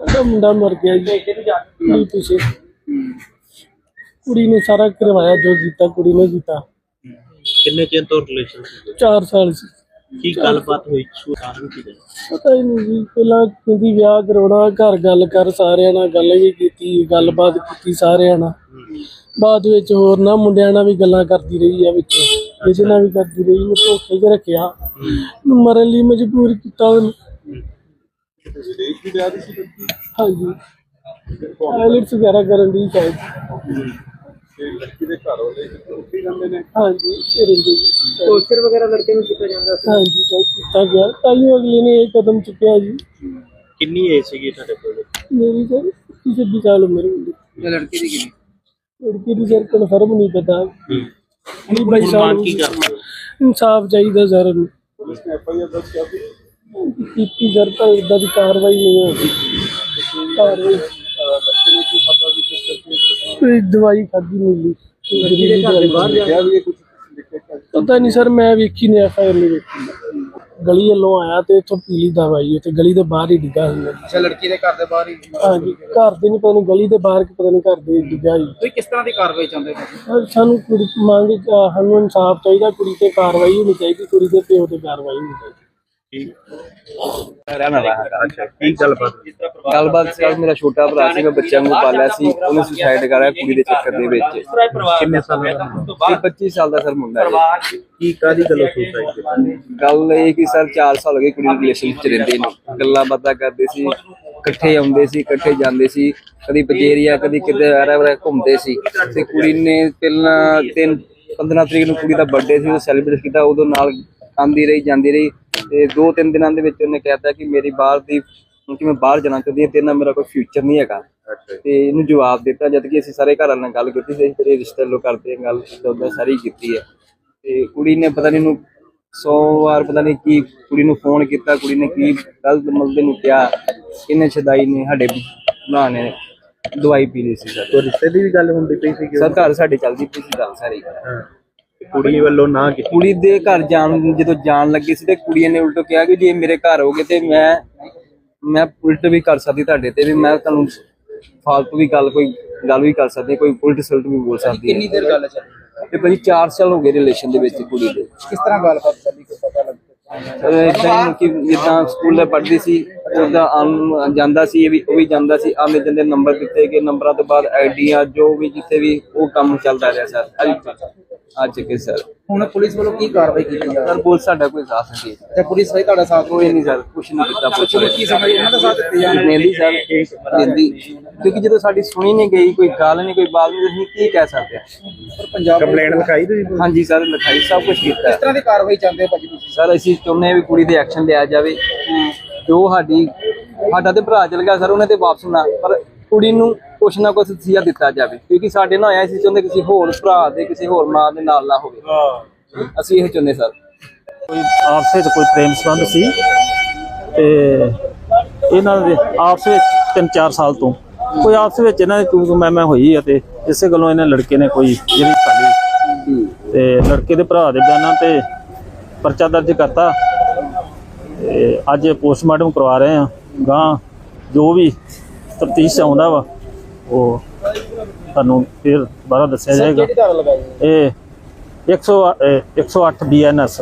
ਉਹਦਾ ਮੁੰਡਾ ਮਰ ਗਿਆ ਜੀ। ਕੁੜੀ ਪਿੱਛੇ ਕੁੜੀ ਨੇ ਸਾਰਾ ਕਰਵਾਇਆ ਜੋ ਕੀਤਾ ਕੁੜੀ ਨੇ ਕੀਤਾ। ਕਿੰਨੇ ਚਿਰ ਤੋਂ ਰਿਲੇਸ਼ਨ ਸੀ? 4 ਸਾਲ ਸੀ। ਕੀ ਗੱਲਬਾਤ ਹੋਈ? ਸ਼ੂ ਕਾਰਨ ਕੀ ਪਤਾ ਹੀ ਨਹੀਂ ਜੀ। ਪਹਿਲਾਂ ਕਹਿੰਦੀ ਵਿਆਹ ਕਰਾਉਣਾ ਘਰ ਗੱਲ ਕਰ ਸਾਰਿਆਂ ਨਾਲ ਗੱਲ ਵੀ ਕੀਤੀ ਗੱਲਬਾਤ ਕੀਤੀ ਸਾਰਿਆਂ ਨਾਲ। ਬਾਅਦ ਵਿੱਚ ਹੋਰ ਨਾ ਮੁੰਡਿਆਂ ਨਾਲ ਵੀ ਗੱਲਾਂ ਕਰਦੀ ਰਹੀ ਆ ਵਿੱਚ। ਕਿਸੇ ਨਾਲ ਵੀ ਕਰਦੀ ਰਹੀ ਮੈਂ ਧੋਖੇ 'ਚ ਰੱਖਿਆ। ਮਰਨ ਲਈ ਮਜਬੂਰ ਕੀਤਾ ਉਹਨੂੰ। ਹਾਂਜੀ। ਆਇਲਟਸ ਵਗੈਰਾ ਕਰਨ ਦੀ ਸ਼ਾਇਦ। ਹਾਂਜੀ ਇਹ ਰਹਿੰਦੇ ਜੀ ਟੋਰਚਰ ਵਗੈਰਾ ਲੜਕੇ ਨੂੰ ਕੀਤਾ ਜਾਂਦਾ ਹਾਂਜੀ ਤਾਂ ਕੀਤਾ ਗਿਆ। ਤਾਂ ਹੀ ਅਗਲੇ ਨੇ ਇਹ ਕਦਮ ਚੁੱਕਿਆ ਜੀ। ਕਿੰਨੀ ਏਜ ਸੀਗੀ ਤੁਹਾਡੇ ਕੋਲ? ਮੇਰੀ ਸਰ 26 ਸਾਲ ਉਮਰ ਹੁੰਦੀ। ਸੀ ਲੜਕੀ ਦੀ ਕਿੰਨੀ? ਲੜਕੀ ਦੀ ਸਰ ਕਨਫਰਮ ਨਹੀਂ ਪਤਾ। ਨਹੀਂ ਬਾਈ ਹੁਣ ਸਾਲ ਮੰਗ ਕੀ ਕਰਦੇ ਹੋ? ਇਨਸਾਫ ਚਾਹੀਦਾ ਸਰ ਨੂੰ। ਕੀਤੀ ਸਰ ਤਾਂ ਇਦਾਂ ਦੀ ਕਾਰਵਾਈ ਨਹੀਂ ਹੋਈ। ਕਾਰਵਾਈ ਕੋਈ ਦਵਾਈ ਖਾਦੀ ਮਿਲੀ। ਜਿਹਦੇ ਘਰ ਦੇ ਬਾਹਰ ਜਾ ਪਤਾ ਨਹੀਂ ਸਰ ਮੈਂ ਵੇਖੀ ਨਹੀਂ ਐਫ ਆਈ ਆਰ ਨਹੀਂ ਵੇਖੀ। ਗਲੀ ਵੱਲੋਂ ਆਇਆ ਤੇ ਇੱਥੋਂ ਪੀਲੀ ਦਵਾਈ ਉੱਥੇ ਗਲੀ ਦੇ ਬਾਹਰ ਹੀ ਡਿੱਗਾ ਸੀ। ਅੱਛਾ ਲੜਕੀ ਦੇ ਘਰ ਦੇ ਬਾਹਰ ਹੀ ਹਾਂਜੀ ਘਰ ਦੇ ਨਹੀਂ ਪਤਾ ਨਹੀਂ ਗਲੀ ਦੇ ਬਾਹਰ ਕਿ ਪਤਾ ਨਹੀਂ ਘਰ ਦੇ ਡਿੱਗਾ ਸੀ ਤੁਸੀਂ ਕਿਸ ਤਰ੍ਹਾਂ ਦੀ ਕਾਰਵਾਈ ਚਾਹੁੰਦੇ ਹੋ? ਸਾਨੂੰ ਕੁੜੀ ਮੰਗ ਸਾਨੂੰ ਇਨਸਾਫ ਚਾਹੀਦਾ ਕੁੜੀ ਤੇ ਕਾਰਵਾਈ ਹੋਣੀ ਚਾਹੀਦੀ ਕੁੜੀ ਦੇ ਪਿਓ ਤੇ ਕਾਰਵਾਈ ਹੋਣੀ ਚਾਹੀਦੀ। ਠੀਕ ਅੱਛਾ ਕੀ ਗੱਲਬਾਤ ਹੋਈ? ਗੱਲਬਾਤ ਸੀ ਮੇਰਾ ਛੋਟਾ ਭਰਾ ਸੀ ਮੈਂ ਬੱਚਿਆਂ ਨੂੰ ਪਾਲਿਆ ਸੀ ਉਹਨੇ ਸੁਸਾਈਡ ਕਰਾਇਆ ਕੁੜੀ ਦੇ ਚੱਕਰ ਦੇ ਵਿੱਚ। ਕਿੰਨੇ ਸਾਲਾਂ ਦਾ ਤੇ 25 ਸਾਲ ਦਾ ਸਰ ਮੁੰਡਾ ਹੈ ਕੀ ਕਾਦੀ ਗੱਲੋਂ ਸੁਸਾਈਡ ਕੀਤੀ? ਗੱਲ ਇਹ ਕਿ ਸਰ 4 ਸਾਲ ਹੋ ਗਏ ਕੁੜੀ ਰਿਲੇਸ਼ਨ ਵਿੱਚ ਰਹਿੰਦੇ ਨੇ। ਗੱਲਾਂ ਬਾਤਾਂ ਕਰਦੇ ਸੀ ਇਕੱਠੇ ਆਉਂਦੇ ਸੀ ਇਕੱਠੇ ਜਾਂਦੇ ਸੀ ਕਦੀ ਪਜੇਰੀਆ ਕਦੀ ਕਿਤੇ ਵਰਾ ਘੁੰਮਦੇ ਸੀ। ਤੇ ਕੁੜੀ ਨੇ ਪਹਿਲਾਂ ਤਿੰਨ 15 ਤਰੀਕ ਨੂੰ ਕੁੜੀ ਦਾ ਬਰਥਡੇ ਸੀ ਉਹ ਸੈਲੀਬ੍ਰੇਟ ਕੀਤਾ ਉਦੋਂ ਨਾਲ ਆਂਦੀ ਰਹੀ ਜਾਂਦੀ ਰਹੀ ਤੇ ਦੋ ਤਿੰਨ ਦਿਨਾਂ ਦੇ ਵਿੱਚ ਉਹਨੇ ਕਹਿਤਾ ਕਿ ਮੇਰੀ ਬਾਹਰ ਦੀ ਕਿ ਮੈਂ ਬਾਹਰ ਜਾਣਾ ਚਾਹੁੰਦੀ ਹਾਂ ਤੇਰੇ ਨਾਲ ਮੇਰਾ ਕੋਈ ਫਿਊਚਰ ਨਹੀਂ ਹੈਗਾ। ਤੇ ਇਹਨੂੰ ਜਵਾਬ ਦਿੱਤਾ ਜਦ ਕਿ ਅਸੀਂ ਸਾਰੇ ਘਰਾਂ ਨਾਲ ਗੱਲ ਕੀਤੀ ਸੀ ਤੇਰੇ ਰਿਸ਼ਤੇ ਲੋ ਕਰਦੇ ਹਾਂ ਗੱਲ ਉਹਦਾ ਸਾਰੀ ਕੀਤੀ ਹੈ। ਤੇ ਕੁੜੀ ਨੇ ਪਤਾ ਨਹੀਂ ਇਹਨੂੰ 100 ਵਾਰ ਪਤਾ ਨਹੀਂ ਕੀ ਕੁੜੀ ਨੂੰ ਫੋਨ ਕੀਤਾ ਕੁੜੀ ਨੇ ਕੀ ਗਲਤ ਮਲਦੇ ਨੂੰ ਕਿਹਾ ਇਹਨੇ ਛਦਾਈ ਨੇ ਸਾਡੇ ਭਰਾ ਨੇ ਦਵਾਈ ਪੀ ਲਈ ਸੀ ਸਰ ਰਿਸ਼ਤੇ ਦੀ ਵੀ ਗੱਲ ਹੁੰਦੀ ਪਈ ਸੀ ਸਰ ਘਰ ਸਾਡੇ ਚੱਲਦੀ ਪਈ ਸੀ ਗੱਲ ਸਾਰੀ। ਕੁੜੀ ਵੱਲੋਂ ਨਾ ਕੀਤੀ। ਕੁੜੀ ਦੇ ਘਰ ਜਾਣ ਜਦੋਂ ਜਾਣ ਲੱਗੀ ਸੀ ਤੇ ਕੁੜੀ ਨੇ ਉਲਟੋ ਕਿਹਾ ਕਿ ਜੇ ਮੇਰੇ ਘਰ ਹੋਗੇ ਤੇ ਮੈਂ ਮੈਂ ਉਲਟ ਵੀ ਕਰ ਸਕਦੀ ਤੁਹਾਡੇ ਤੇ ਵੀ ਮੈਂ ਤੁਹਾਨੂੰ ਫਾਲਤੂ ਵੀ ਗੱਲ ਕੋਈ ਗੱਲ ਵੀ ਕਰ ਸਕਦੀ ਕੋਈ ਉਲਟ ਸਲਟ ਵੀ ਬੋਲ ਸਕਦੀ ਕਿੰਨੀ ਦੇਰ ਗੱਲ ਚੱਲੀ ਤੇ ਭਾਜੀ 4 ਸਾਲ ਹੋ ਗਏ ਰਿਲੇਸ਼ਨ ਦੇ ਵਿੱਚ ਕੁੜੀ ਦੇ। ਕਿਸ ਤਰ੍ਹਾਂ ਗੱਲਬਾਤ ਚੱਲੀ? ਕੋਈ ਪਤਾ ਲੱਗਦਾ ਇਦਾਂ ਕਿ ਜਿੱਦਾਂ ਸਕੂਲੇ ਪੜ੍ਹਦੀ ਸੀ ਉਹਦਾ ਜਾਂਦਾ ਸੀ ਇਹ ਵੀ ਉਹ ਵੀ ਜਾਂਦਾ ਸੀ ਆਉਂਦੇ ਜਾਂਦੇ ਨੰਬਰ ਦਿੱਤੇ ਗਏ ਨੰਬਰਾਂ ਤੋਂ ਬਾਅਦ ਆਈਡੀਆਂ ਜੋ ਵੀ ਜਿੱਥੇ ਵੀ ਉਹ ਕੰਮ ਚੱਲਦਾ ਰਿਹਾ ਸਰ। ਅੱਜ ਅੱਜ ਕੇ ਸਰ। ਹੁਣ ਪੁਲਿਸ ਵੱਲੋਂ ਕੀ ਕਾਰਵਾਈ ਕੀਤੀ ਜਾ ਰਹੀ ਸਰ ਬੋਲ ਸਾਡਾ ਕੋਈ ਸਾਥ ਨਹੀਂ ਹੈ ਤੇ ਪੁਲਿਸ ਵੀ ਤੁਹਾਡਾ ਸਾਥ ਕੋਈ ਨਹੀਂ ਸਰ ਕੁਛ ਨਹੀਂ ਕੀਤਾ ਪੁਲਿਸ ਕੀ ਸਮਝ ਉਹਨਾਂ ਦਾ ਸਾਥ ਦਿੱਤੇ ਜਾਣ ਲੈਂਦੀ ਸਰ ਲੈਂਦੀ ਕਿਉਂਕਿ ਜਦੋਂ ਸਾਡੀ ਸੁਣੀ ਨਹੀਂ ਗਈ ਕੋਈ ਗੱਲ ਨਹੀਂ ਕੋਈ ਬਾਤ ਨਹੀਂ ਅਸੀਂ ਕੀ ਕਹਿ ਸਕਦੇ ਹਾਂ? ਪਰ ਪੰਜਾਬ ਕੰਪਲੇਂਟ ਲਿਖਾਈ ਤੁਸੀਂ ਹਾਂਜੀ ਸਰ ਲਿਖਾਈ ਸਭ ਕੁਝ ਕੀਤਾ ਕਿਸ ਤਰ੍ਹਾਂ ਦੀ ਕਾਰਵਾਈ ਚਾਹੁੰਦੇ ਭਾਜੀ ਤੁਸੀਂ? ਸਰ ਅਸੀਂ ਚਾਹੁੰਦੇ ਵੀ ਕੁੜੀ ਦੇ ਐਕਸ਼ਨ ਲਿਆ ਜਾਵੇ। ਜੋ ਸਾਡੀ ਸਾਡਾ ਤੇ ਭਰਾ ਚਲ ਗਿਆ ਸਰ ਉਹਨੇ ਤੇ ਵਾਪਸ ਨਾ ਪਰ ਕੁੜੀ ਨੂੰ ਕੁਛ ਨਾ ਕੁਛ ਸਿਆ ਦਿੱਤਾ ਜਾਵੇ ਕਿਉਂਕਿ ਸਾਡੇ ਨਾਲ ਆਇਆ ਸੀ ਚਾਹੁੰਦੇ ਕਿਸੇ ਹੋਰ ਭਰਾ ਦੇ ਕਿਸੇ ਹੋਰ ਮਾਂ ਦੇ ਨਾਲ ਨਾ ਹੋਵੇ। ਅਸੀਂ ਇਹ ਚਾਹੁੰਦੇ ਸਰ। ਕੋਈ ਆਪਸ ਵਿੱਚ ਕੋਈ ਪ੍ਰੇਮ ਸੰਬੰਧ ਸੀ? ਤੇ ਇਹਨਾਂ ਦੇ ਆਪਸ ਵਿੱਚ 3-4 ਸਾਲ ਤੋਂ। ਕੋਈ ਆਪਸ ਵਿੱਚ ਇਹਨਾਂ ਦੀ ਤੂੰ ਮੈਂ ਮੈਂ ਹੋਈ ਆ ਤੇ ਇਸੇ ਗੱਲੋਂ ਇਹਨਾਂ ਲੜਕੇ ਨੇ ਕੋਈ ਜਿਹੜੀ ਸਾਡੀ ਤੇ ਲੜਕੇ ਦੇ ਭਰਾ ਦੇ ਬਿਆਨਾਂ ਤੇ ਪਰਚਾ ਦਰਜ ਕਰਤਾ। ਤੇ ਅੱਜ ਪੋਸਟਮਾਰਟਮ ਕਰਵਾ ਰਹੇ ਆ। ਗਾਂ ਜੋ ਵੀ ਤਫਤੀਸ਼ ਆਉਂਦਾ ਵਾ ਉਹ ਤੁਹਾਨੂੰ ਫਿਰ ਦੁਬਾਰਾ ਦੱਸਿਆ ਜਾਏਗਾ? ਇਹ 100 108 ਬੀਐਨਐਸ